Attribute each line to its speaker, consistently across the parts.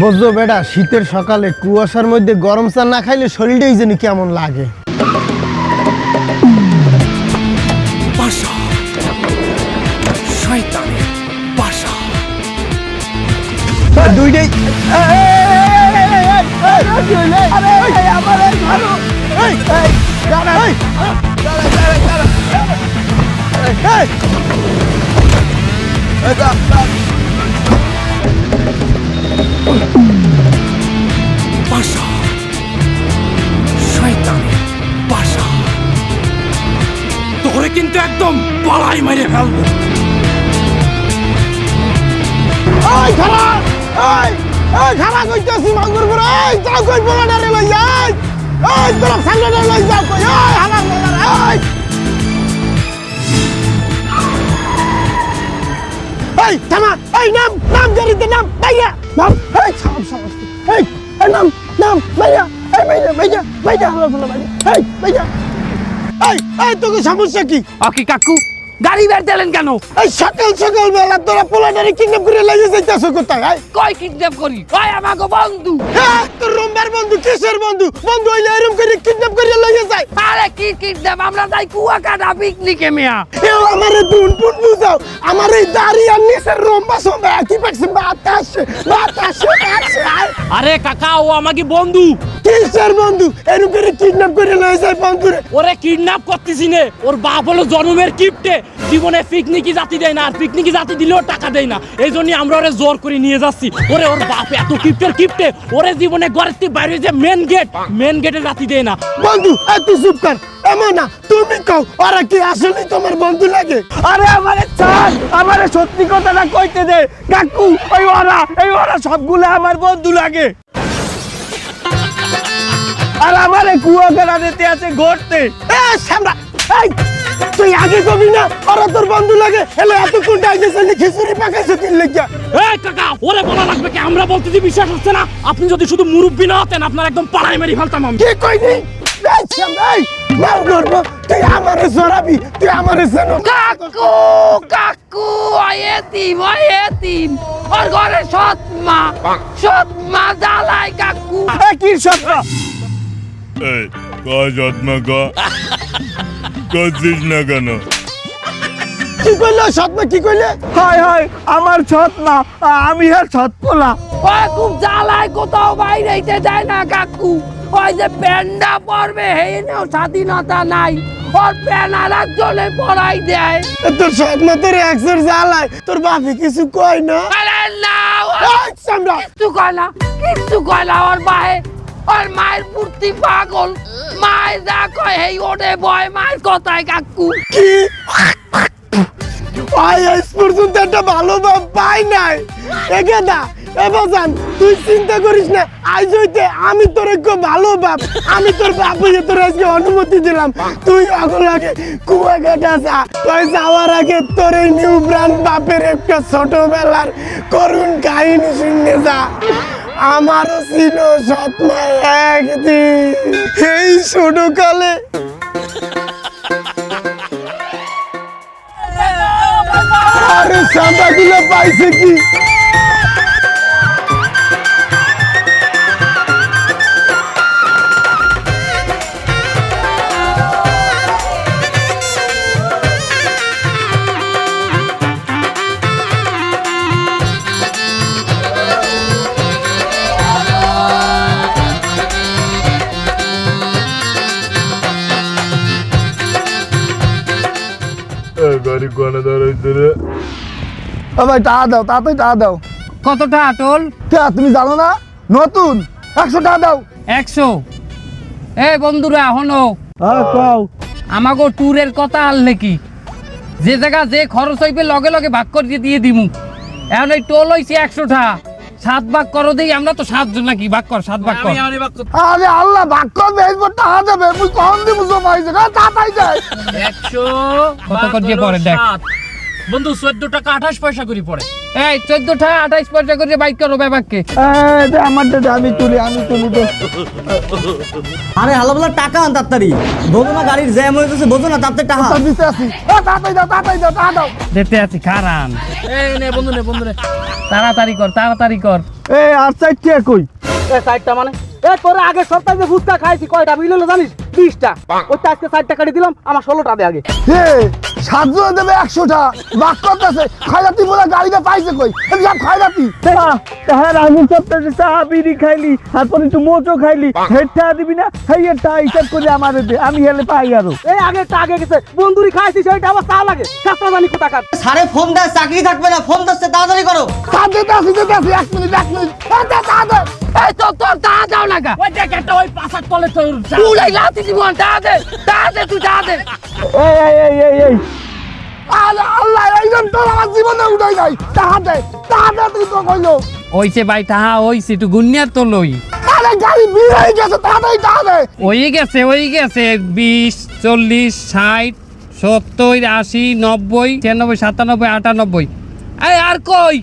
Speaker 1: বুঝছ বেটা শীতের সকালে কুয়াশার মধ্যে গরম চা না খাইলে শরীরটাই যেন কেমন লাগে
Speaker 2: শয়তানের বাসা। শয়তানের বাসা। তোরে কিন্তু একদম পালাই মেরে ফেলব।
Speaker 1: ওই খারা ওই ওই খারা কইতাছি কই বলা রে লই যাই যাও কই, এই থামা, এই নাম নাম গাড়িতে নাম ভাইয়া নাম, এই সাম সাম এই এই নাম নাম ভাইয়া এই ভাইয়া ভাইয়া ভাইয়া বলা ভাইয়া এই ভাইয়া এই এই, তোকে সমস্যা কি?
Speaker 2: আকি কাকু? গাড়ি বের দিলেন কেন?
Speaker 1: এই সকাল সকাল বেলা তোরা পোলাটারে কিডন্যাপ করে লাগিয়ে যাইতাছ কোথায় এই?
Speaker 2: কই কিডন্যাপ করি? কই আমাকে বন্ধু?
Speaker 1: হ্যাঁ, তোর রোমবার বন্ধু কিসের বন্ধু? বন্ধু হইলে এরম করে কিডন্যাপ করে লইয়ে যায়।
Speaker 2: আরে কি কিডন্যাপ আমরা যাই কুয়াকাটা পিকনিকে মেয়া।
Speaker 1: এও আমারে দুন পুন বুঝাও। আমার এই দাড়ি আর নিচের রোমবা সোমবা একই পাচ্ছে বাতাসে বাতাসে।
Speaker 2: আরে কাকা ও আমাকে বন্ধু।
Speaker 1: কিসের বন্ধু? এরকম করে কিডন্যাপ করে লইয়ে যায় বন্ধুরে।
Speaker 2: ওরে কিডন্যাপ করতেছি নে। ওর বাপ হলো জন্মের কিপটে। জীবনে পিকনিকি জাতি দেয় না, আর পিকনিকি জাতি দিলেও টাকা দেয় না। এই জন্য আমরা ওরে জোর করে নিয়ে যাচ্ছি। ওরে ওর বাপ এত কিপটের কিপটে, ওরে জীবনে ঘরের বাইরে যে মেন গেট মেন গেটে জাতি দেয় না।
Speaker 1: বন্ধু এই তুই চুপ কর। আমারে বন্ধু লাগে। আর আছে এই! তুই আগে কবি না ওরা তোর বন্ধু লাগে এলে এতক্ষণ ডাইতেছে খিচুড়ি পাকাইছে তিন লেগিয়া
Speaker 2: এই কাকা ওরে বলা লাগবে কি আমরা বলতে যে বিশ্বাস হচ্ছে না? আপনি যদি শুধু মুরব্বি না হতেন আপনার একদম পাড়ায় মেরি ফেলতাম আমি।
Speaker 1: কি কইনি? তুই আমারে সরাবি তুই আমারে সেনো
Speaker 2: কাকু কাকু আয়েতিম আয়েতিম ওর ঘরে সৎ মা সৎ মা জ্বালায় কাকু।
Speaker 1: এ কি সত্য
Speaker 3: এই কয় যত্ন ক করছিস না কেন?
Speaker 1: কি কইলে সৎ কি কইলে? হায় হায় আমার সৎ না আমি আর সৎ পোলা
Speaker 2: ওই খুব জ্বালায় কোথাও বাইরেইতে যায় না কাকু। ওই যে প্যান্ডা পরবে হেনেও স্বাধীনতা নাই। ওর প্যান আর একজনে পড়াই দেয়
Speaker 1: তোর সৎ তোর একশোর জ্বালায় তোর বাপি কিছু কয় না?
Speaker 2: আরে না
Speaker 1: সামরা
Speaker 2: কয় না কিচ্ছু কয় না ওর মায়ে ওর মায়ের মূর্তি পাগল। মায়ের যা কয়, হেই ওরে বয়, মায়ের কথায় কাকু।
Speaker 1: কি? ভাই আজ পর্যন্ত একটা ভালো বাপ পাই নাই। একে দা এবাজান তুই চিন্তা করিস না, আজ হইতে আমি তোর একটু ভালো বাপ। আমি তোর বাপ হইতে তোর আজকে অনুমতি দিলাম। তুই এখন আগে কুয়াকাটা যা। তুই যাওয়ার আগে তোর এই নিউ ব্র্যান্ড বাপের একটা ছোটবেলার করুণ কাহিনী শুনে যা। আমারও ছিল স্বপ্ন একদিন। এই ছোটকালে আরে গুলো পাইছে কি? ও ভাই টাকা দাও তাড়াতাড়ি টাকা দাও।
Speaker 2: কতটা আটল
Speaker 1: কে তুমি জানো না? নতুন। একশো টাকা দাও।
Speaker 2: একশো? এ বন্ধুরা হনো আমাগো ট্যুরের কথা আল নাকি যে জায়গা যে খরচ হইবে লগে লগে ভাগ করে দিয়ে দিমু। এখন এই টোল হইছে একশোটা সাত ভাগ করো দেই আমরা তো সাতজন নাকি? ভাগ কর সাত ভাগ কর।
Speaker 1: আরে আল্লাহ ভাগ করবে এরপর টাকা দেবে। মুই কখন দিব জমাইছে না তাড়াতাড়ি দেয়।
Speaker 4: একশো
Speaker 2: কত করে দিয়ে পড়ে দেখ।
Speaker 4: বন্ধু চোদ্দ টাকা আঠাশ পয়সা করে পড়ে
Speaker 2: এই চোদ্দ টাকা আঠাশ পয়সা করে বাইক করো ব্যাপারকে।
Speaker 1: এই আমার দাদা আমি তুলি আমি তুলি তো
Speaker 5: আরে হালাবলা টাকা আন তাড়াতাড়ি। বোঝো না গাড়ির জ্যাম হয়ে গেছে বোঝো না তাড়াতাড়ি টাকা।
Speaker 1: দিতে আসি ও তাড়াতাড়ি দাও তাড়াতাড়ি দাও টাকা দাও।
Speaker 2: দিতে আছি খারান
Speaker 4: এই নে বন্ধু নে বন্ধু নে।
Speaker 2: তাড়াতাড়ি কর তাড়াতাড়ি কর।
Speaker 6: এই আর চারটে কই?
Speaker 7: এ চারটা মানে? এ তোরে আগে সপ্তাহে যে ফুচকা খাইছি কয়টা বিল হলো জানিস? বিশটা। ওই তো আজকে চারটা কাটি দিলাম আমার ষোলোটা দে আগে।
Speaker 6: হে সাতজন দেবে একশোটা। বাক করতেছে খাইলাতি বলে গাড়িতে পাইছে কই? সব খাইলাতি
Speaker 8: তাহার আগে সপ্তাহে চা বিড়ি খাইলি তারপরে একটু মোচো খাইলি। হেডটা দিবি না? হেইটা হিসাব করে আমার দে আমি হেলে পাই আরও।
Speaker 7: এই আগে একটা আগে গেছে। বন্ধুরি খাইছি সেটা আবার চা লাগে। সাতটা জানি কোথাকার?
Speaker 5: সারে ফোন দেয় চাকরি থাকবে না ফোন দিচ্ছে তাড়াতাড়ি করো।
Speaker 6: আসি দিতে আসি এক মিনিট এক মিনিট তাতে তাতে
Speaker 2: এই তো তোর তা দাও লাগা। ওই দেখ একটা ওই পাশার তলে তোর উড়াই লাতি জীবন তা দে তা দে তুই তা দে।
Speaker 8: এই এই এই এই এই।
Speaker 6: আল্লাহ আল্লাহ এইজন তোর আমার জীবনে উঠাই নাই। তাহাতে তাহাতে তুই তো কইলো।
Speaker 2: ওইছে ভাই তাহা ওইছে তুই গুনিয়ার তো লই।
Speaker 6: আরে গাড়ি বিল হয়ে গেছে তাড়াতাড়ি তাহাতে
Speaker 2: ওই গেছে ওই গেছে বিশ চল্লিশ ষাট সত্তর আশি নব্বই ছিয়ানব্বই সাতানব্বই আটানব্বই। আর কই?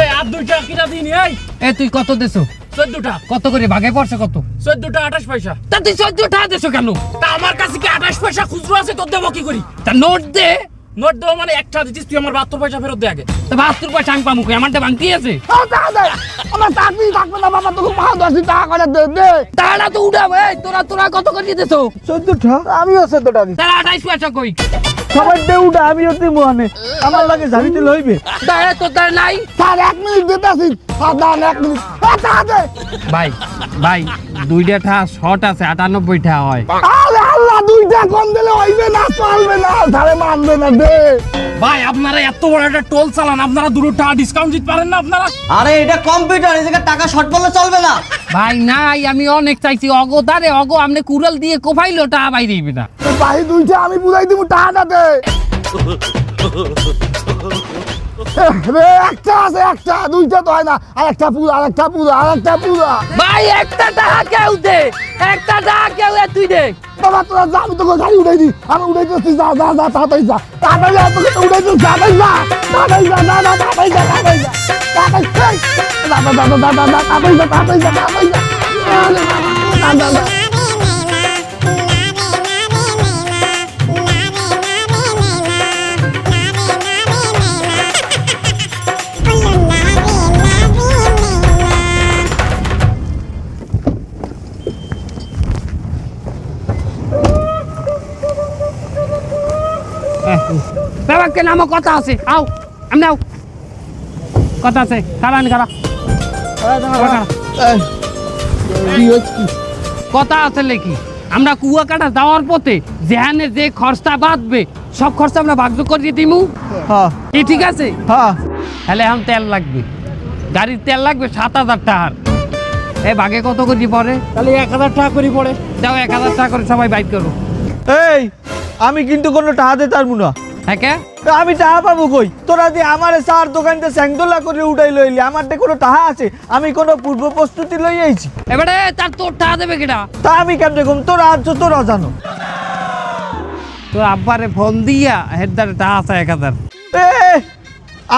Speaker 2: এই আর দুইটা কিনা দিন এই। এ তুই কত দেছো? চোদ্দটা। কত করে? ভাগে পড়ছে কত? চোদ্দটা আঠাশ পয়সা। তা তুই চোদ্দটা দেছো কেন? তা আমার কাছে কি আঠাশ পয়সা খুচরো আছে তোর দেবো কি করি? তা নোট দে। নোট দেবো মানে একটা দিচ্ছিস তুই আমার বাহাত্তর পয়সা ফেরত দে আগে। তা বাহাত্তর পয়সা আমি পামুকে আমারটা বাংতি আছে।
Speaker 6: আমার চাকরি থাকবে না বাবা তোকে ভালো দশ টাকা করে দে দে।
Speaker 2: তাহলে তো উঠাবে তোরা তোরা কত করে দিতেছো?
Speaker 8: চোদ্দটা?
Speaker 6: আমিও চোদ্দটা দিই
Speaker 2: পয়সা কই?
Speaker 8: সবাই দে উঠা আনে। আমার লাগে ঝাড়িতে লইবে
Speaker 2: তোর তার নাই।
Speaker 6: স্যার এক মিনিট দিতে আসি এক মিনিট।
Speaker 2: ভাই ভাই দুইটা ঠা শর্ট আছে আটানব্বই ঠা হয়।
Speaker 6: আরে আল্লাহ দুইটা কম দিলে হইবে না চলবে না তাহলে মানবে না দে।
Speaker 2: ভাই আপনারা এত বড় একটা টোল চালান আপনারা দুটো টাকা ডিসকাউন্ট দিতে পারেন না আপনারা?
Speaker 5: আরে এটা কম্পিউটার এই জায়গায় টাকা শর্ট পড়লে চলবে না।
Speaker 2: ভাই নাই আমি অনেক চাইছি অগো দারে অগো আপনি কুড়াল দিয়ে কোফাইলো টাকা বাইরে না।
Speaker 6: ভাই দুইটা আমি বুঝাই দিব টাকাটা দে রে একটা আছে একটা দুইটা তো হয় না আর একটা পুরো আর একটা পুরো আর একটা পুরো
Speaker 2: ভাই একটা টাকা কেউ দে একটা টাকা কেউ তুই দে
Speaker 6: বাবা তোরা যা আমি তোকে গাড়ি উঠাই দি আমি উঠাই দিচ্ছি যা যা যা তাড়াতাড়ি যা তাড়াতাড়ি যা তোকে উঠাই দিচ্ছি তাড়াতাড়ি যা তাড়াতাড়ি যা না না তাড়াতাড়ি যা তাড়াতাড়ি যা তাড়াতাড়ি যা যা যা তাড়াতাড়ি যা তাড়াতাড়ি যা তাড়াতাড়ি যা
Speaker 2: বাবাকে নামো কথা আছে। আও আমি আও কথা আছে খারান খারা কথা আছে। লেখি আমরা কুয়াকাটা যাওয়ার পথে যেখানে যে খরচা বাঁধবে সব খরচা আমরা ভাগযোগ করে দিয়ে দিমু?
Speaker 8: হ্যাঁ।
Speaker 2: কি ঠিক আছে?
Speaker 8: হ্যাঁ।
Speaker 2: তাহলে এখন তেল লাগবে। গাড়ির তেল লাগবে সাত হাজার টাকার। এ ভাগে কত করে পড়ে?
Speaker 7: তাহলে এক হাজার টাকা করে পড়ে।
Speaker 2: দাও এক হাজার টাকা করে সবাই বাইক করো।
Speaker 8: এই আমি কিন্তু কোনো টাকা দিতে পারব না।
Speaker 2: হ্যাঁ কে?
Speaker 8: আমি টাকা পাবো কই? তোরা যে আমার চার দোকানতে স্যাংদোলা করে উঠাই লইলি আমার কোনো টাকা আছে? আমি কোনো পূর্ব প্রস্তুতি লই আইছি।
Speaker 2: এবারে তার তোর টাকা দেবে কিনা
Speaker 8: তা আমি কেমনে তোরা আছো তোরা জানো।
Speaker 2: তোর আব্বারে ফোন দিয়া টাকা আছে এক হাজার।
Speaker 8: এ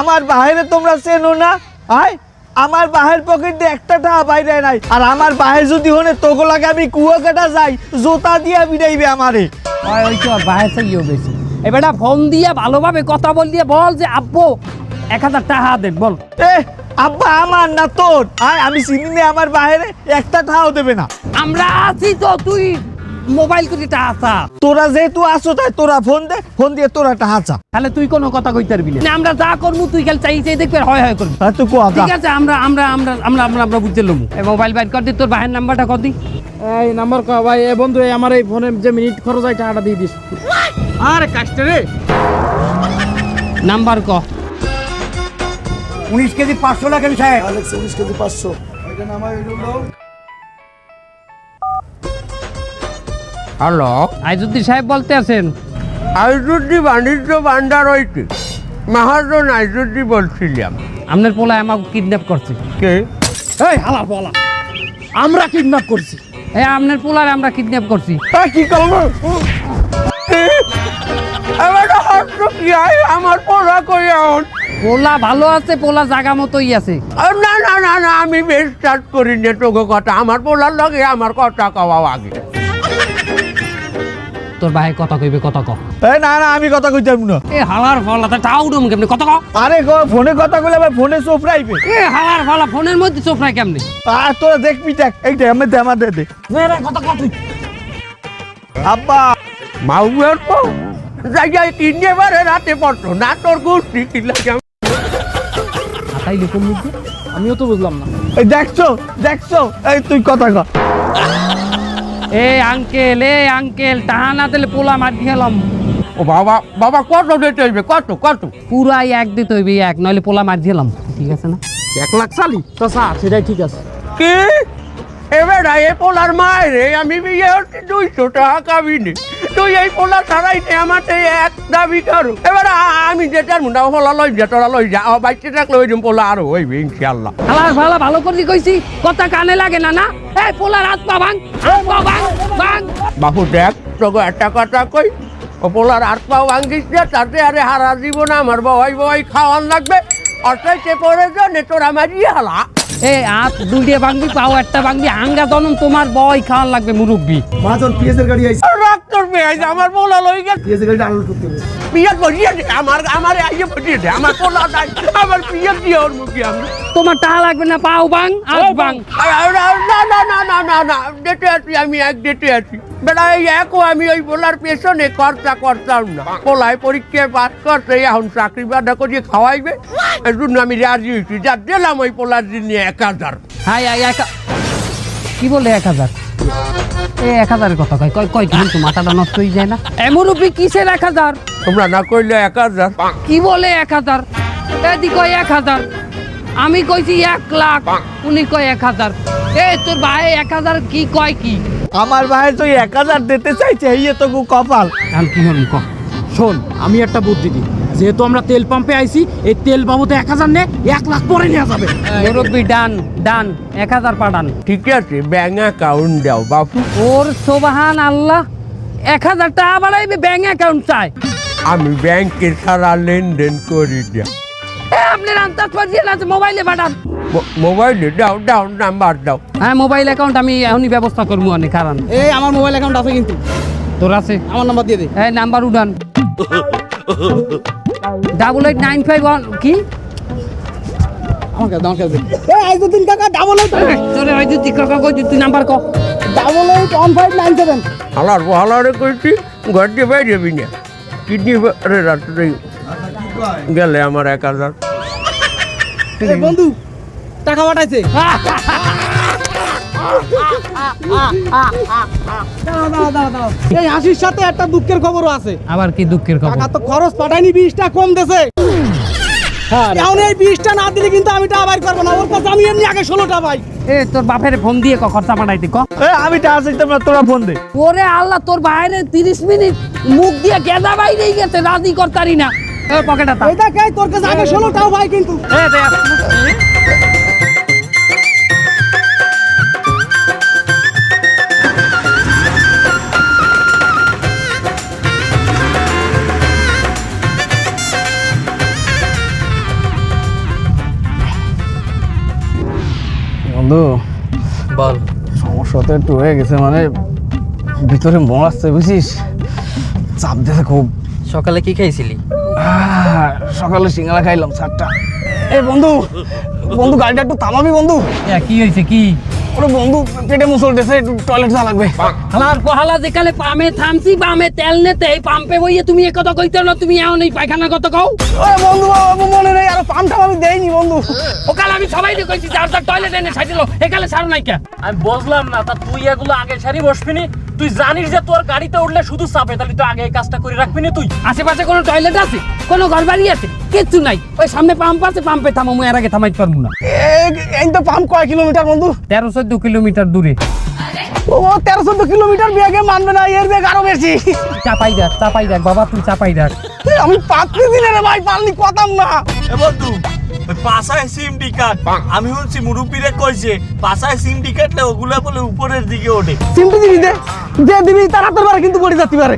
Speaker 8: আমার বাহিরে তোমরা চেনো না? আয় আমার বাহের পকেটে একটা টাকা বাইরে নাই। আর আমার বাহের যদি হনে তোগো লাগে আমি কুয়াকাটা যাই জোতা দিয়া বিড়াইবে আমারে।
Speaker 2: ওই ওই তো বাইরে বেশি। এবারে ফোন দিয়ে ভালোভাবে কথা বল দিয়ে বল যে আব্বু এক হাজার টাকা দেন বল।
Speaker 8: এ আব্বা আমার না তোর। আয় আমি চিনি না আমার বাইরে একটা টাকাও দেবে না।
Speaker 2: আমরা আছি তো তুই। মোবাইল করে টাকা চা।
Speaker 8: তোরা যেহেতু আসো তাই তোরা ফোন দে ফোন দিয়ে তোরা টাকা চা।
Speaker 2: তাহলে তুই কোনো কথা কইতে পারবি না। আমরা যা করব তুই খালি চাই চাই দেখবে হয় হয় করবি।
Speaker 8: তুই কোয়া
Speaker 2: ঠিক আছে আমরা আমরা আমরা আমরা আমরা আমরা বুঝতে লমু। এই মোবাইল বাইর কর দি তোর বাহের নাম্বারটা কর দি।
Speaker 7: এই নাম্বার কো ভাই এ বন্ধু এই আমার এই ফোনে যে মিনিট খরচ হয় টাকাটা দিয়ে দিস। আরে কাস্টে রে।
Speaker 2: নাম্বার ক।
Speaker 8: উনিশ কেজি পাঁচশো টাকা সাহেব।
Speaker 2: হ্যালো? আইজুদ্দিন সাহেব বলতে আছেন।
Speaker 9: আইজুদ্দি বাণিজ্য ভান্ডার হইতে। মহাজন আইজুদ্দি বলছিলাম।
Speaker 2: আপনার পোলা আমাকে কিডন্যাপ করছে।
Speaker 9: কে?
Speaker 7: এই হালা বলা আমরা কিডন্যাপ করছি।
Speaker 2: হ্যাঁ আপনার পোলার আমরা কিডন্যাপ করছি।
Speaker 8: কি করব?
Speaker 9: আমার পড়া কই এখন?
Speaker 2: পোলা ভালো আছে পোলা জাগা মতোই আছে।
Speaker 9: আর না না না না আমি বিশ্বাস করি নে তোকে কথা। আমার পোলার লগে আমার কথা কওয়া আগে।
Speaker 2: তোর ভাই কথা কইবে কথা ক।
Speaker 8: এ না না আমি কথা কইতে পারব না।
Speaker 2: এ হালার ফলা তা টাউ ডুম কেমনে? কথা ক।
Speaker 8: আরে গো, ফোনে কথা কইলে আবার ফোনে চোপড়াইবে
Speaker 2: এ হালার ফলা ফোনের মধ্যে চোখ নাই কেমনে?
Speaker 8: আর তোরা দেখবি দেখ এইটা আমি দে আমার দে দে
Speaker 2: মেরে কথা ক তুই।
Speaker 8: আব্বা।
Speaker 9: মাউয়ের পো। জায়গায় কিনে বারে রাতে পড়তো না তোর গোষ্ঠী কিলা
Speaker 4: হাতাইলে কোন মুখ? দিয়ে? আমিও তো বুঝলাম না।
Speaker 8: এই দেখছ দেখছ এই তুই কথা কর
Speaker 2: এ আঙ্কেল এ আঙ্কেল টাহা না দিলে পোলা মার খেলাম
Speaker 9: ও বাবা বাবা কত দিতে হইবে? কত কত?
Speaker 2: পুরাই এক দিতে হইবে এক নইলে পোলা মার দিলাম ঠিক আছে না?
Speaker 9: এক লাখ সালি
Speaker 4: তো স্যার সেটাই ঠিক আছে।
Speaker 9: কি? এবার এ পোলার মায়ের আমি বিয়ে দুইশো টাকা কাবিনি তুই এই পোলা ছাড়াই নে আমার এক দাবি করো। এবার আমি যেটার মুন্ডা পোলা লই যা তোরা লই যা বাইতে থাকলে ওই দিন পোলা আরও হইবে ইনশাল্লাহ
Speaker 2: হালার ফালা ভালো করে কইছি কথা কানে লাগে না না? এই পোলার হাত পা ভাঙ হাত পা ভাঙ ভাঙ।
Speaker 9: বাপু দেখ তোকে একটা কথা কই পোলার হাত পাও ভাঙ্গিস না তাতে আরে হারা জীবন আমার বাবাই বাবাই খাওয়ান লাগবে অর্থাৎ পরে জনে তোরা মারিয়ে হালা।
Speaker 2: এ হাত দুইটা ভাঙবি পাও একটা ভাঙবি জনম তোমার খাওয়ার লাগবে মুরব্বী।
Speaker 1: মাজন পিএসের গাড়ি আইছে।
Speaker 9: করবে আমার লই গেছে।
Speaker 1: পিএসের গাড়িটা আনলোড করতে হবে।
Speaker 9: পিঁয়াজ বসিয়ে আমার আমার আইয়ে বসিয়ে দে আমার নাই আমার পিয়ার দিয়ে ওর মুখে আমি।
Speaker 2: তোমার টাকা লাগবে না পাও বাং
Speaker 9: আর- না না না না না না ডেটে আছি আমি এক ডেটে আছি। বেড়া এই একও আমি ওই পোলার পেছনে খরচা করতাম না। পোলায় পরীক্ষায় পাস করছে এখন চাকরি বাধা করিয়ে খাওয়াইবে। এর জন্য আমি রাজি হয়েছি। যা দিলাম ওই পোলার জন্য এক হাজার।
Speaker 2: হাই হাই এক কি বলে এক হাজার? এ এক হাজারের কথা কয় কয় কয় কিন্তু মাথাটা নষ্ট হয়ে যায় না। এ মুরব্বী কিসের এক হাজার?
Speaker 9: তোমরা না কইলে এক হাজার।
Speaker 2: কি বলে এক হাজার? এদি কয় এক হাজার। আমি কইছি এক লাখ উনি কয় এক হাজার। এ তোর ভাই এক হাজার কি কয় কি?
Speaker 8: আমার ভাই তো এক হাজার দিতে চাইছে এই তো গু কপাল।
Speaker 2: আমি কি হল ক
Speaker 4: শোন আমি একটা বুদ্ধি দিই। যেহেতু আমরা তেল পাম্পে আইছি এই তেল বাবুতে এক হাজার নে এক লাখ পরে নেওয়া যাবে।
Speaker 2: মুরব্বী ডান ডান এক হাজার পাঠান।
Speaker 9: ঠিক আছে ব্যাঙ্ক অ্যাকাউন্ট দাও বাপু।
Speaker 2: ওর সোবাহান আল্লাহ এক হাজার টাকা বাড়াইবে ব্যাংক অ্যাকাউন্ট চাই।
Speaker 9: আমি ব্যাংকে সারা লেনদেন করি না।
Speaker 2: এ আপনার আন্তাজ পাঠিয়ে আছে মোবাইলে পাঠান।
Speaker 9: মোবাইলে দাও দাও নাম্বার দাও।
Speaker 2: হ্যাঁ মোবাইল অ্যাকাউন্ট আমি এখনই ব্যবস্থা করব অনেক কারণ
Speaker 4: এই আমার মোবাইল অ্যাকাউন্ট আছে কিন্তু।
Speaker 2: তোর আছে?
Speaker 4: আমার নাম্বার দিয়ে দে।
Speaker 2: এই নাম্বার উঠান। Double eight nine five one কি?
Speaker 4: আমার কাছে আমার কাছে। এই আইজুদ্দিন কাকা ডাবল এইট
Speaker 2: তোরে হয়তো কাকা কই তুই নাম্বার ক।
Speaker 4: Double eight one five nine seven
Speaker 9: হালার হালারে কইছি ঘর দিয়ে বাইরে যাবি না। কিডনি রাত্রে গেলে আমার এক হাজার।
Speaker 4: বন্ধু টাকা পাঠাইছে। দাঁড়াও। এই হাসির সাথে একটা দুঃখের খবরও আছে।
Speaker 2: আবার কি দুঃখের খবর?
Speaker 4: টাকা তো খরচ পাঠায়নি বিশটা কম দেছে এখন এই বিশটা না দিলে কিন্তু আমি টাকা বাইর করব না। ওর কাছে আমি এমনি আগে ষোলোটা পাই।
Speaker 2: এ তোর বাপের ফোন দিয়ে ক খরচা পাঠাইতে ক?
Speaker 8: এ আমি টাকা চাইতাম না তোরা ফোন দে।
Speaker 2: ওরে আল্লাহ তোর বাইরে তিরিশ মিনিট মুখ দিয়ে গেদা বাইরেই গেছে রাজি করতারি না। এ পকেটে
Speaker 4: এই তোর কাছে আগে ষোলোটাও পাই কিন্তু।
Speaker 2: এ
Speaker 7: বন্ধু। বল। সমস্যা তো একটু হয়ে গেছে মানে ভিতরে মন আসছে বুঝিস? চাপ দিতে খুব।
Speaker 10: সকালে কি খাইছিলি?
Speaker 7: সকালে সিঙ্গারা খাইলাম সাতটা এ বন্ধু বন্ধু গাড়িটা একটু থামাবি বন্ধু।
Speaker 2: কি হয়েছে কি?
Speaker 7: ওরে বন্ধু পেটে মুসল একটু টয়লেট যা লাগবে।
Speaker 2: হালার পহালা যেকালে পামে থামছি বামে তেল নেতে এই পাম্পে বইয়ে তুমি এ কথা কইতে না তুমি এমন এই পায়খানা কথা কও?
Speaker 7: ওরে বন্ধু মনে নেই আর পাম্পটা আমি দেইনি বন্ধু।
Speaker 2: ওকাল আমি সবাই কইছি যার যার টয়লেট এনে সাজিলো একালে সারো নাই কে
Speaker 4: আমি বুঝলাম না তা তুই এগুলো আগে সারি বসবি নি তুই জানিস যে তোর গাড়িতে উঠলে শুধু চাপে তাহলে তুই আগে এই কাজটা করে রাখবি না তুই।
Speaker 2: আশেপাশে কোনো টয়লেট আছে? কোনো ঘর বাড়ি আছে? কিচ্ছু নাই। ওই সামনে পাম্প আছে পাম্পে থামো মুই এর আগে থামাইতে পারব না।
Speaker 7: এই তো পাম্প কয় কিলোমিটার বন্ধু?
Speaker 2: তেরো চোদ্দ কিলোমিটার দূরে।
Speaker 7: ও তেরো চোদ্দ কিলোমিটার বেগে মানবে না এর বেগ আরও বেশি।
Speaker 2: চাপাই দেখ চাপাই দেখ বাবা তুই চাপাই দেখ।
Speaker 7: আমি পাত্রি দিলে রে ভাই পারলি কথাম না।
Speaker 8: এ বন্ধু পাশায় সিম টিকাট আমি শুনছি মুরব্বীরে কইছে পাশায় সিম টিকাটলে ওগুলা বলে উপরের দিকে ওঠে।
Speaker 7: সিমটি দিবি দে। যে দিবি তার হাতের বারে কিন্তু পড়ে যাতে পারে।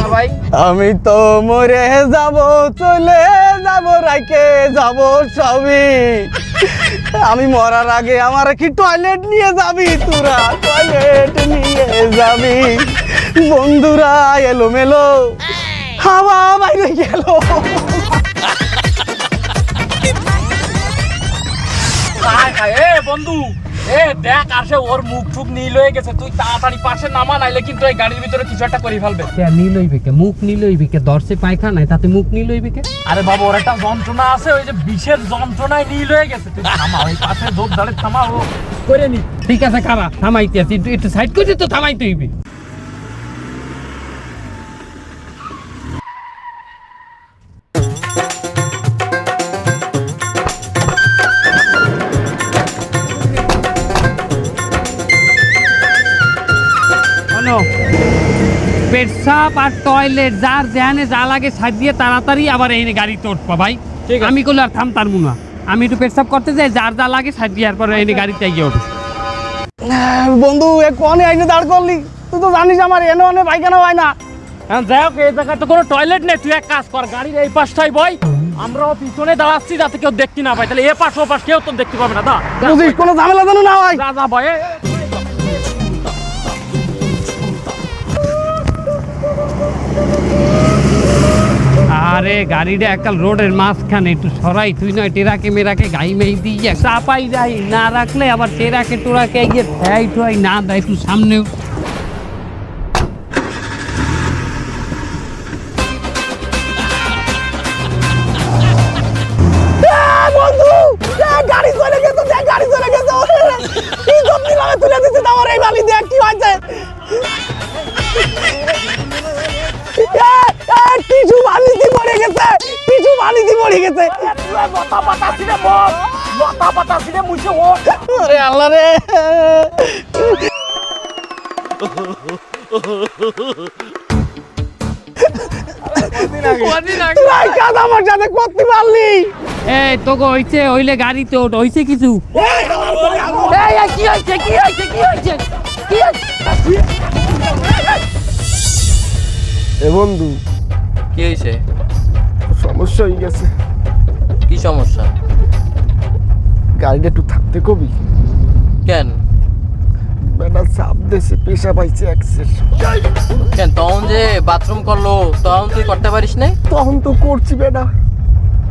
Speaker 4: না
Speaker 7: আমি তো মরে যাব চলে যাব রাইকে যাব সবই। আমি মরার আগে আমার কি টয়লেট নিয়ে যাবি তোরা? টয়লেট নিয়ে যাবি। বন্ধুরা এলো মেলো হাওয়া বাইরে গেল।
Speaker 4: এ বন্ধু এ দেখ আসে ওর মুখ টুক নীল হয়ে গেছে তুই তাড়াতাড়ি পাশে নামা নাইলে কিন্তু এই গাড়ির ভিতরে কিছু একটা করে ফেলবে।
Speaker 2: নীল হইবে কে? মুখ নীল হইবে কে? দর্শে পায়খানায় তাতে মুখ নীল হইবে কে?
Speaker 4: আরে বাবা ওর একটা যন্ত্রণা আছে ওই যে বিষের যন্ত্রণায় নীল হয়ে গেছে। তুই থামা ওই পাশে দোক ধারে থামা ও। করে নি।
Speaker 2: ঠিক আছে খারাপ থামাইতে আছি। একটু একটু সাইড করে তো থামাইতে হইবে। পেটসাপ আর টয়লেট যার যেখানে যা লাগে সাইড দিয়ে তাড়াতাড়ি আবার এই গাড়িতে উঠবা ভাই।
Speaker 4: ঠিক
Speaker 2: আমি করলে আর থামতার মুনা। আমি একটু পেটসাপ করতে যাই যার যা লাগে সাইড দিয়ে আর পরে এই গাড়িতে গিয়ে উঠো।
Speaker 7: বন্ধু এ কনে আইনে দাঁড় করলি? তুই তো জানিস আমার এনে অনে পায়খানা হয় না।
Speaker 4: হ্যাঁ যাই হোক এই জায়গায় তো কোনো টয়লেট নেই। তুই এক কাজ কর গাড়ির এই পাশটাই বই। আমরাও পিছনে দাঁড়াচ্ছি যাতে কেউ দেখতে না পায়। তাহলে এ পাশ ও পাশ কেউ তো দেখতে পাবে না। দা
Speaker 7: বুঝিস কোনো ঝামেলা যেন না হয়।
Speaker 4: যা যা বয়
Speaker 2: আরে, গাড়িটা একাল রোডের মাঝখানে একটু সরাই তুই নয়, টেরাকে মেরাকে গাই মেই দিয়ে। চাপাই যাই, না রাখলে আবার টেরাকে টোরাকে গিয়ে ঠেয়াই ঠুয়াই না দেয় একটু সামনেও।
Speaker 4: ছিঁড়ে মর লতা পাতা ছিঁড়ে মুছে ও
Speaker 7: আরে আল্লাহ রে।
Speaker 1: আমার সাথে করতে পারলি।
Speaker 2: এই তোকে হইছে হইলে গাড়িতে ওঠ হইছে কিছু? এই, এই, কি হয়েছে কি হয়েছে কি হয়েছে কি
Speaker 1: এ বন্ধু
Speaker 10: কি হয়েছে
Speaker 1: সমস্যা হয়ে গেছে।
Speaker 10: কি সমস্যা?
Speaker 1: গাড়িটা একটু থাকতে কবি?
Speaker 10: কেন?
Speaker 1: বেটা চাপ দেশে পেশা পাইছে অ্যাক্সেস
Speaker 10: কেন? তখন যে বাথরুম করল তখন তুই করতে পারিস নাই?
Speaker 1: তখন তো করছি বেটা।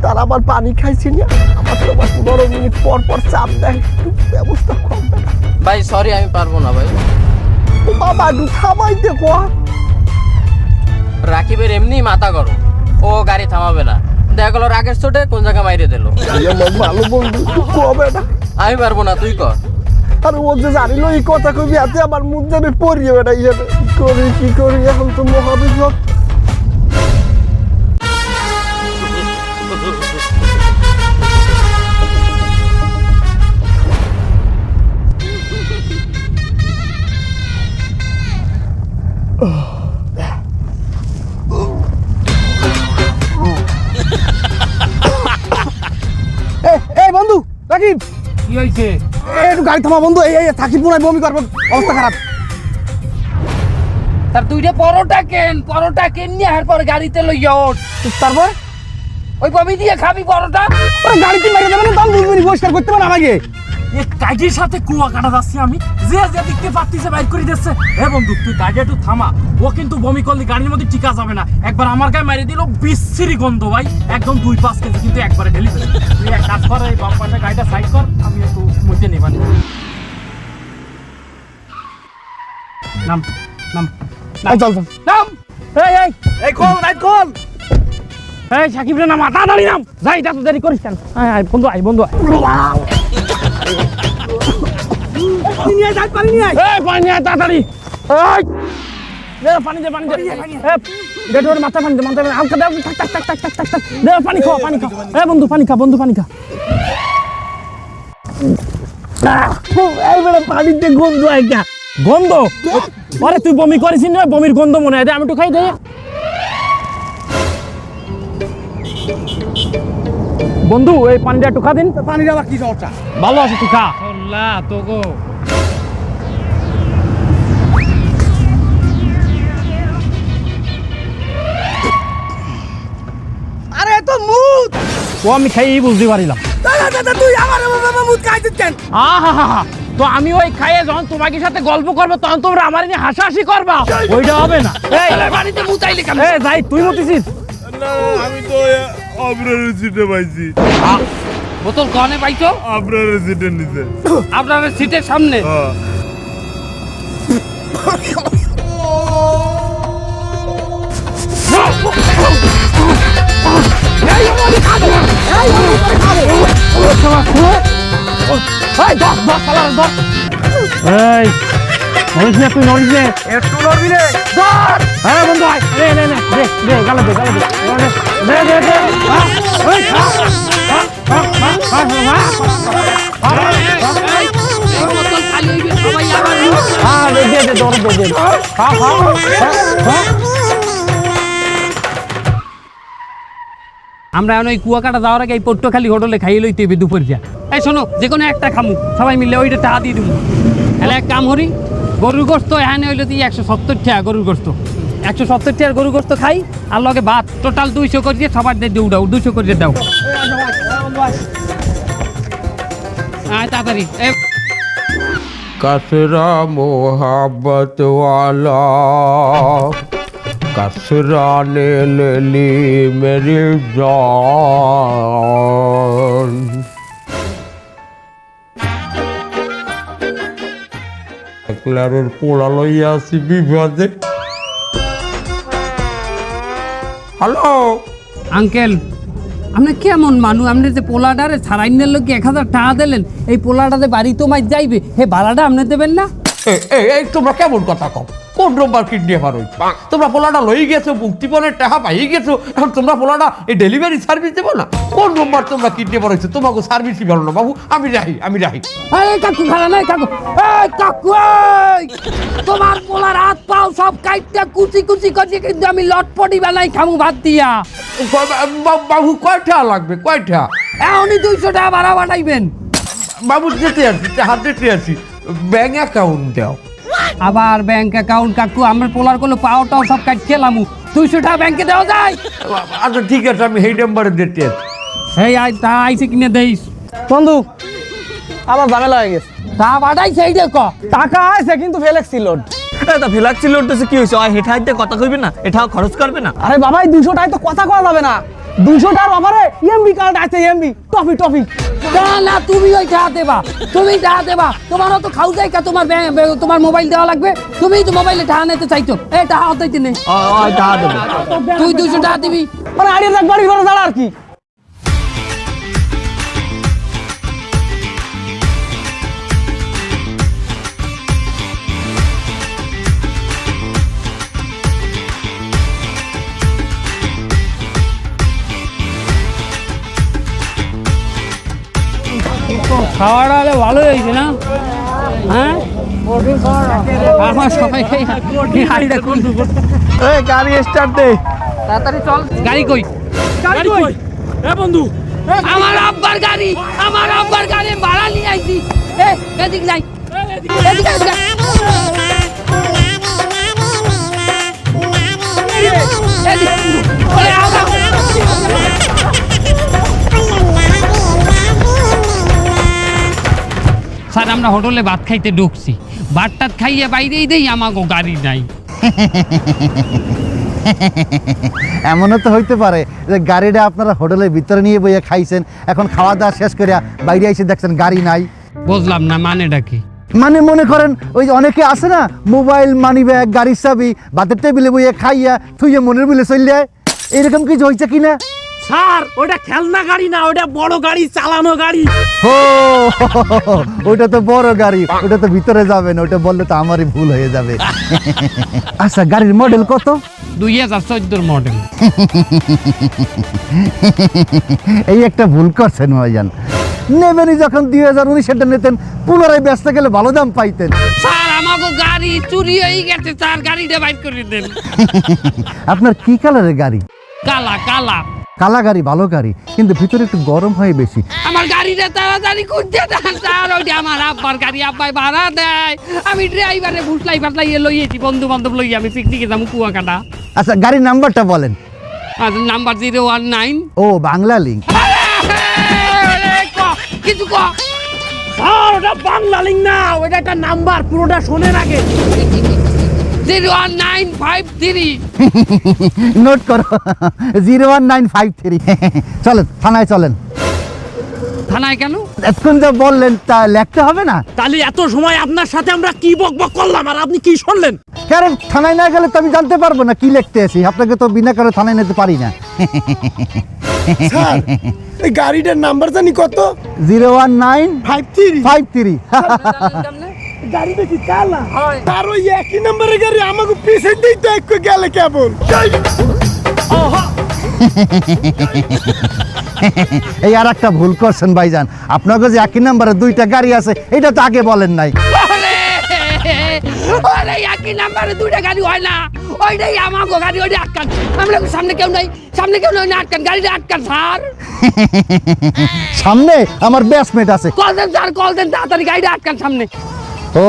Speaker 1: তার আবার পানি খাইছি না? আমার তো আবার পনেরো মিনিট পর পর চাপ দেয়। একটু ব্যবস্থা কম
Speaker 10: ভাই সরি আমি পারব না ভাই।
Speaker 1: ও বাবা একটু থামাইতে কোয়া
Speaker 10: রাকিবের এমনি মাথা গরম। না দেখা গেল রাগের চোটে কোন জায়গা মাইরে দিল?
Speaker 1: আমার ভালো বন্ধু কবে না
Speaker 10: আমি পারব না তুই কর
Speaker 1: আর ও যে জানিল এই কথা কবি হাতে আমার মুখ জানি পড়িয়ে বেটা ইয়ে করি কি করি এখন তো মহাবিপদ।
Speaker 2: কি
Speaker 1: একটু গাড়ি থামা বন্ধু এই এই থাকিব না বমি করব অবস্থা খারাপ।
Speaker 2: তার দুইটা পরোটা কেন? পরোটা কেন নিয়ে আর পরে গাড়িতে লইয়া ওঠ?
Speaker 1: তারপর?
Speaker 2: ওই বমি দিয়ে খাবি পরোটা?
Speaker 1: গাড়িতে মেরে দেবে না তখন বুঝবি পরিষ্কার করতে পারে আমাকে।
Speaker 4: এ কাজের সাথে কুয়া কাটা যাচ্ছি আমি। যে যে দেখতে পারতিছে বাইর করে দিচ্ছে। এ বন্ধু তুই গাড়ি একটু থামা। ও কিন্তু বমি করলে গাড়ির মধ্যে টিকা যাবে না। একবার আমার গায়ে মেরে দিল বিশ্রী গন্ধ ভাই। একদম দুই পাঁচ কেজি কিন্তু একবারে ঢেলি ফেলে তুই এক কাজ কর এই বাম পাশে গাড়িটা সাইড কর আমি একটু মধ্যে নেবানি নাম নাম
Speaker 1: এই চল চল
Speaker 4: নাম! এই এই!
Speaker 1: এই খোল রাইট খোল!
Speaker 4: এই সাকিব রে নাম তাড়াতাড়ি নাম! যাই যা তো দেরি করিস কেন? আয় আয় বন্ধু আয় বন্ধু আয়।
Speaker 1: নিয়ে পানি নিয়ে আয়।
Speaker 4: এই পানি আয় তাড়াতাড়ি। এই। দে পানি দে পানি দে। এই গেটওয়ার মাথা পানি দে মাথা পানি হালকা দে টাক টাক টাক টাক টাক টাক টাক দে পানি খা পানি খা এই বন্ধু পানি খা বন্ধু পানি খা।
Speaker 1: এই বেটা পানিতে গন্ধ একটা
Speaker 4: গন্ধ? আরে তুই বমি করিস না? বমির গন্ধ মনে হয়। দে আমি একটু খাই দে। বন্ধু এই পানিটা একটু খা দিন।
Speaker 1: পানির আবার কি সমস্যা?
Speaker 4: ভালো আছে তুই খা।
Speaker 2: চল্লা
Speaker 4: ও আমি খাইয়েই বুঝতে পারিলাম।
Speaker 11: তুই আমার মামুদ খাইছিস কেন
Speaker 4: আহা তো আমি ওই খাইয়ে যখন তোমাকে সাথে গল্প করব তখন তোমরা আমার নিয়ে হাসাহাসি করবা। ওইটা হবে না। এই বাড়িতে মুতাইলে কেন? এই যাই তুই মতিছিস।
Speaker 3: না আমি তো আপনার সিটে পাইছি।
Speaker 2: বোতল কনে পাইছো?
Speaker 3: আপনার সিটের নিচে।
Speaker 2: আপনার সিটের সামনে?
Speaker 4: নড়িস না তুই নড়িস না
Speaker 11: একটু নড়বি রে
Speaker 4: ধর হ্যাঁ বন্ধু আয় নে নে নে দে দে গালে দে গালে দে দে দে হ্যাঁ এই খা খা খা খা খা খা হ্যাঁ দে খা খা খা
Speaker 2: আমরা এখন ওই কুয়াকাটা যাওয়ার আগে এই পট্টখালি হোটেলে খাইয়ে লইতে হবে দুপুর যা এই শোনো যে কোনো একটা খামু, সবাই মিলে ওইটা টাকা দিয়ে দিব তাহলে এক কাম করি, গরুর গোস্ত এখানে হইল তুই একশো সত্তর টাকা গরুর গোস্ত। একশো সত্তর টাকার গরুর গোস্ত খাই, আর লগে ভাত, টোটাল দুইশো করে দিয়ে সবার দিয়ে উঠাও দুইশো করে দিয়ে দাও। তাড়াতাড়ি
Speaker 9: কাসরা মোহাব্বত কাসরানে লেলি মেরি জান। একলারের পোড়া লইয়া আসি হ্যালো?
Speaker 2: আঙ্কেল, আপনি কেমন মানু? আপনি যে পোলাডারে ছাড়াইনের লোক এক হাজার টাকা দিলেন, এই পোলাটাতে বাড়ি তো মাই যাইবে, হে ভাড়াটা আপনি দেবেন না?
Speaker 9: এই তোমরা কেমন কথা কও? কোন রোববার কিডনি হার হইছে? তোমরা পোলাটা লই গেছো মুক্তিপণের টাকা পাই গেছো এখন তোমরা পোলাটা এই ডেলিভারি সার্ভিস দেবো না? কোন রোববার তোমরা কিডনি হার হইছে? তোমাকে সার্ভিসই ভালো না বাবু। আমি রাহি আমি রাহি।
Speaker 2: কাকু খালা নাই কাকু। এই কাকু তোমার পোলার হাত পাও সব কাইটটা কুচি কুচি করছে কিন্তু আমি লটপটি বেলাই খামু ভাত দিয়া।
Speaker 9: বাবু কয়টা লাগবে? কয়টা?
Speaker 2: এখনই দুইশো টাকা ভাড়া বানাইবেন।
Speaker 9: বাবু যেতে আছি হাত দিতে আছি ব্যাংক অ্যাকাউন্ট দাও।
Speaker 2: আবার ব্যাংক অ্যাকাউন্ট কাকু আমার পোলারগুলো পাওয়াটাও সব কাট খেলামু। দুইশো টাকা ব্যাংকে দেওয়া যায়।
Speaker 9: আচ্ছা ঠিক আছে আমি এই নাম্বারে দিতে
Speaker 2: এই আই তা আইসে কিনে দেইস।
Speaker 7: বন্ধু আমার ঝামেলা হয়ে গেছে।
Speaker 2: তা বাড়াইছে এই দেখো।
Speaker 7: টাকা আছে কিন্তু ফেলেক্সি লোড।
Speaker 8: এটা ফিলাক্সি লোডতেছে কি হয়েছে আর হেঁটে হাইতে কথা কইবি না? এটাও খরচ করবে না?
Speaker 7: আরে বাবা এই দুশো টাকায় তো কথা কওয়া যাবে না। দুশো টাকার অফারে এমবি কার্ড আছে এমবি টফি টফি।
Speaker 2: না না তুমি ওই টাকা দেবা তুমি টাকা দেবা তোমার তো খাও যাই কা তোমার তোমার মোবাইল দেওয়া লাগবে। তুমি তো মোবাইলে টাকা নিতে চাইছো। এই টাকা হতাইতে নেই তুই দুশো টাকা দিবি।
Speaker 7: মানে আড়িয়ে দাঁড়া আর কি।
Speaker 2: খাওয়াটা হলে ভালো হয়েছে না? হ্যাঁ? আমার সবাই গাড়িটা কোন
Speaker 7: এই গাড়ি স্টার্ট দে।
Speaker 2: তাড়াতাড়ি চল। গাড়ি কই?
Speaker 4: গাড়ি কই? এ বন্ধু
Speaker 2: আমার আব্বার গাড়ি আমার আব্বার গাড়ি ভাড়া নিয়ে আইছি। এ এদিক যাই। এদিক আয়, স্যার আমরা হোটেলে ভাত খাইতে ঢুকছি। ভাত টাত খাইয়ে বাইরেই দেই আমাকে গাড়ি নাই।
Speaker 12: এমনও তো হইতে পারে যে গাড়িটা আপনারা হোটেলের ভিতরে নিয়ে বইয়ে খাইছেন এখন খাওয়া দাওয়া শেষ করে বাইরে এসে দেখছেন গাড়ি নাই।
Speaker 2: বুঝলাম না মানেটা কি?
Speaker 12: মানে মনে করেন ওই যে অনেকে আছে না মোবাইল মানি ব্যাগ গাড়ির চাবি বাতের টেবিলে বইয়ে খাইয়া থুইয়ে মনের বিলে চল যায় এরকম কিছু হয়েছে কিনা?
Speaker 4: স্যার ওটা খেলনা গাড়ি না ওটা বড় গাড়ি চালানো গাড়ি।
Speaker 12: ও ওটা তো বড় গাড়ি ওটা তো ভিতরে যাবে না ওটা বললে তো আমারই ভুল হয়ে যাবে। আচ্ছা গাড়ির মডেল কত?
Speaker 2: দুই হাজার চোদ্দোর মডেল
Speaker 12: এই একটা ভুল করছেন ভাইজান। নেবেনই যখন দুই হাজার উনিশেরটা নিতেন পুনরায় ব্যস্ত গেলে ভালো দাম পাইতেন।
Speaker 2: স্যার আমাকে গাড়ি চুরি হয়ে গেছে স্যার গাড়িটা বাইর করে দেন।
Speaker 12: আপনার কি কালারের গাড়ি?
Speaker 2: কালা কালা।
Speaker 12: কালা গাড়ি ভালো গাড়ি কিন্তু ভিতরে একটু গরম হয় বেশি।
Speaker 2: আমার গাড়িটা তাড়াতাড়ি খুঁজতে দেন স্যার ওইটা আমার আব্বার গাড়ি। আব্বাই ভাড়া দেয়। আমি ড্রাইভারে ফুসলাই ফাসলাই লইয়েছি বন্ধু বান্ধব লই আমি পিকনিকে যাব কুয়াকাটা।
Speaker 12: আচ্ছা গাড়ির নাম্বারটা বলেন।
Speaker 2: আর নাম্বার জিরো ওয়ান নাইন।
Speaker 12: ও বাংলা লিঙ্ক
Speaker 2: কিছু ক।
Speaker 4: স্যার ওটা বাংলা লিঙ্ক না ওটা একটা নাম্বার পুরোটা শোনেন আগে।
Speaker 2: Zero one nine five three.
Speaker 12: Note করো zero one nine five three. চলেন থানায় চলেন।
Speaker 2: থানায় কেন?
Speaker 12: এতক্ষণ যা বললেন তা লিখতে হবে না?
Speaker 4: তাহলে এত সময় আপনার সাথে আমরা কি বকবক করলাম? আর আপনি কি শুনলেন?
Speaker 12: কারণ থানায় না গেলে তো আমি জানতে পারব না কি লিখতে আছি। আপনাকে তো বিনা করে থানায় নিতে পারি না।
Speaker 13: স্যার এই গাড়িটার নাম্বার জানি কত?
Speaker 12: Zero one nine
Speaker 13: five three.
Speaker 12: Five three.
Speaker 13: গাড়িটা কি চালা তার ওই একই নাম্বারের গাড়ি আমাকে পিছিয়ে দিই তো একটু গেলে কেবল।
Speaker 12: এই আর একটা ভুল করছেন ভাইজান। আপনাকে যে একই নাম্বারে দুইটা গাড়ি আছে এটা তো আগে বলেন নাই।
Speaker 2: আরে একই নাম্বারে দুইটা গাড়ি হয় না। ওইটাই আমাকে গাড়ি ওইটা আটকান। আমরা সামনে কেউ নাই সামনে কেউ নাই না আটকান গাড়িটা আটকান স্যার।
Speaker 12: সামনে আমার ব্যাসমেট আছে।
Speaker 2: কল দেন স্যার কল দেন তাড়াতাড়ি গাড়িটা আটকান সামনে।
Speaker 12: ও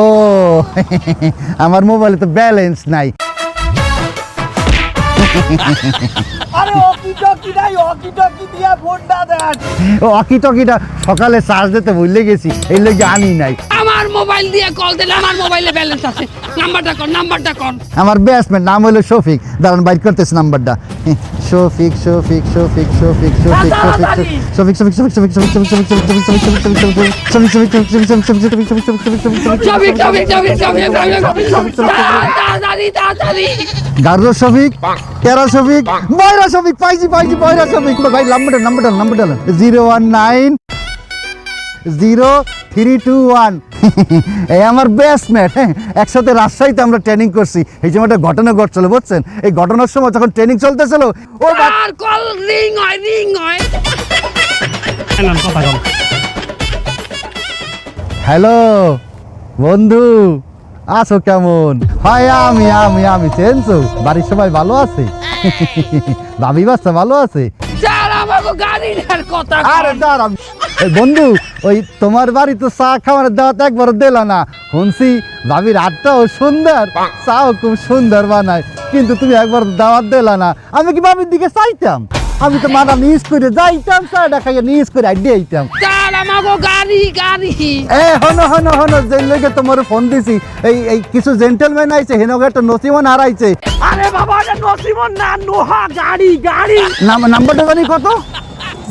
Speaker 12: আমার মোবাইলে তো ব্যালেন্স নাই। সকালে চার্জ দিতে ভুলে গেছি এই লেগে আনি নাই।
Speaker 2: আমার মোবাইল দিয়ে কল দেন আমার মোবাইলে ব্যালেন্স আছে। নাম্বারটা কর নাম্বারটা কর।
Speaker 12: আমার ব্যাটসম্যান নাম হলো শফিক। দাঁড়ান বাইর করতেছে নাম্বারটা। শফিক শফিক শফিক শফিক শফিক শফিক শফিক শফিক শফিক শফিক শফিক শফিক শফিক শফিক তেরো শফিক বয়রা শফিক পাইছি পাইছি বয়রা শফিক ভাই নাম্বারটা নাম্বারটা নাম্বারটা zero one nine zero three two one. এই আমার বেস্টমেট একসাথে রাজশাহীতে আমরা ট্রেনিং করছি। এই যে একটা ঘটনা ঘটছিল বুঝছেন? এই ঘটনার সময় যখন ট্রেনিং চলতেছিল ও
Speaker 2: কল রিং হয় রিং হয়।
Speaker 12: হ্যালো বন্ধু আছো কেমন? হয় আমি আমি আমি চেনছো বাড়ির সবাই ভালো আছে? ভাবি বাচ্চা ভালো আছে?
Speaker 2: আমাকে
Speaker 12: বন্ধু, ওই তোমার বাড়ি তো চা খাওয়ার দাওয়াত একবার দিল না। শুনছি ভাবির হাতটাও সুন্দর, চাও খুব সুন্দর বানায়, কিন্তু তুমি একবার দাওয়াত দিলা না। আমি কি ভাবির দিকে চাইতাম? আমি তো মানা নিজ করে যাইতাম চাটা খাইয়ে নিজ করে আইডিয়া আইতাম।
Speaker 2: স্যার আমাকে গাড়ি গাড়ি।
Speaker 12: এ হনো হনো হনো যে লেগে তোমার ফোন দিছি এই এই কিছু জেন্টেলম্যান আইছে হেনগে একটা নসিমন হারাইছে।
Speaker 4: আরে বাবা এটা নসিমন না নোহা গাড়ি গাড়ি।
Speaker 12: নাম নাম্বারটা জানি কত?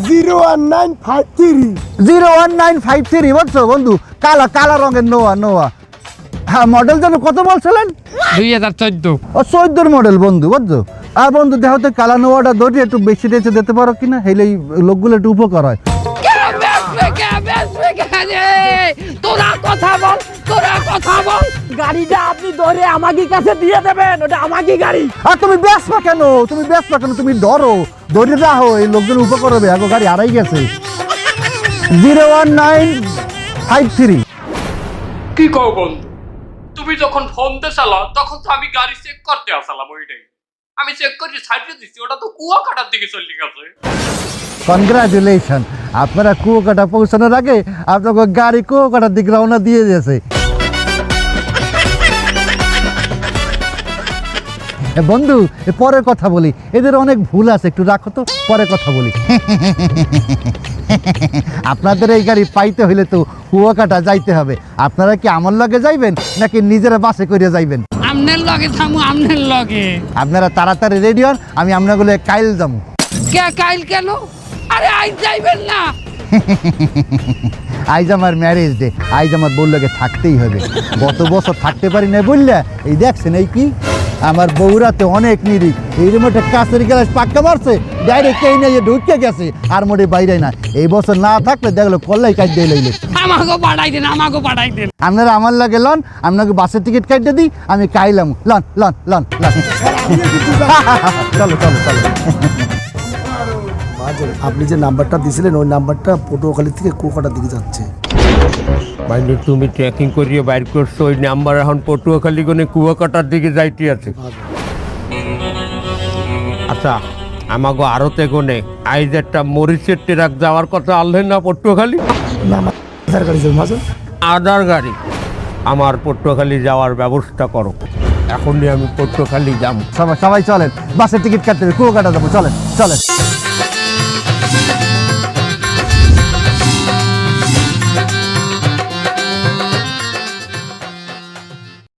Speaker 13: Zero one nine five three.
Speaker 12: Zero one nine five three বুঝছ বন্ধু? কালা কালা রঙের নোয়া নোয়া। হ্যাঁ মডেল যেন কত বলছিলেন?
Speaker 14: দুই হাজার চোদ্দ।
Speaker 12: ও চোদ্দোর মডেল বন্ধু বুঝছ? আর বন্ধু দেখো তো কালা নোয়াটা ধরি একটু বেশি রেচে দিতে পারো কিনা? হেলে এই লোকগুলো একটু উপকার হয়।
Speaker 2: কে বেসবে কে বেসবে কে রে? তোরা কথা বল তোরা কথা বল।
Speaker 4: গাড়িটা আপনি ধরে আমাকে কাছে দিয়ে দেবেন ওটা আমাকে গাড়ি।
Speaker 12: আর তুমি বেসবা কেন? তুমি বেসবা কেন? তুমি ডরো। ধরে রাখো এই লোকজন উপকার হবে। আগো গাড়ি হারাই গেছে। Zero one nine five three.
Speaker 14: কি কও বন্ধু? তুমি যখন ফোন তখন তো আমি গাড়ি চেক করতে আসালাম ওইটাই। আমি চেক করে ছাড়িয়ে দিচ্ছি ওটা তো কুয়া কাটার দিকে চলে গেছে।
Speaker 12: কনগ্রাচুলেশন আপনারা কুয়োকাটা পৌঁছানোর আগে আপনাকে গাড়ি কুয়োকাটার দিকে রওনা দিয়ে দিয়েছে। বন্ধু পরে কথা বলি। এদের অনেক ভুল আছে, একটু রাখো তো, পরে কথা বলি। আপনাদের এই গাড়ি পাইতে হইলে তো কুয়াকাটা যাইতে হবে। আপনারা কি আমার লগে যাইবেন, নাকি নিজেরা বাসে করে যাইবেন?
Speaker 2: আমনের লগে থামু আমনের লগে।
Speaker 12: আপনারা তাড়াতাড়ি রেডি হন আমি আপনাগুলো কাইল যাব।
Speaker 2: কে কাইল কেন? আরে আজ যাইবেন না।
Speaker 12: আইজ আমার ম্যারেজ ডে আইজ আমার বউলাকে থাকতেই হবে। গত বছর থাকতে পারি না বললে এই দেখছেন এই কি? আমার বউরাতে অনেক নিরিখ। এই রিমোটে কাছের গ্যালাস পাক্কা মারছে ডাইরেক্ট এই নিয়ে ঢুকে গেছে আর মোটে বাইরে না এই বছর না থাকলে দেখল কল্লাই কাজ দিয়ে লইলে।
Speaker 2: আমাকে পাঠাই দেন আমাকে পাঠাই দেন।
Speaker 12: আপনারা আমার লাগে লন আপনাকে বাসের টিকিট কাটতে দিই আমি কাইলাম। লন লন লন লন। চলো চলো চলো।
Speaker 13: আপনি যে নাম্বারটা দিয়েছিলেন ওই নাম্বারটা পটুয়াখালী থেকে কুয়াকাটার দিকে যাচ্ছে।
Speaker 9: বাইরে তুমি ট্রেকিং করিয়ে বাইর করছ ওই নাম্বার এখন পটুয়াখালী গনে কুয়াকাটার দিকে যাইতে আছে। আচ্ছা আমাগো আরতে গনে আইজ একটা মরিচের ট্রাক যাওয়ার কথা আনলেন না পটুয়াখালী? আদার গাড়ি। আমার পটুয়াখালী যাওয়ার ব্যবস্থা করো। এখনই আমি পটুয়াখালী যাব।
Speaker 12: সবাই সবাই চলেন। বাসের টিকিট কাটতে কুয়াকাটা যাব চলেন চলেন।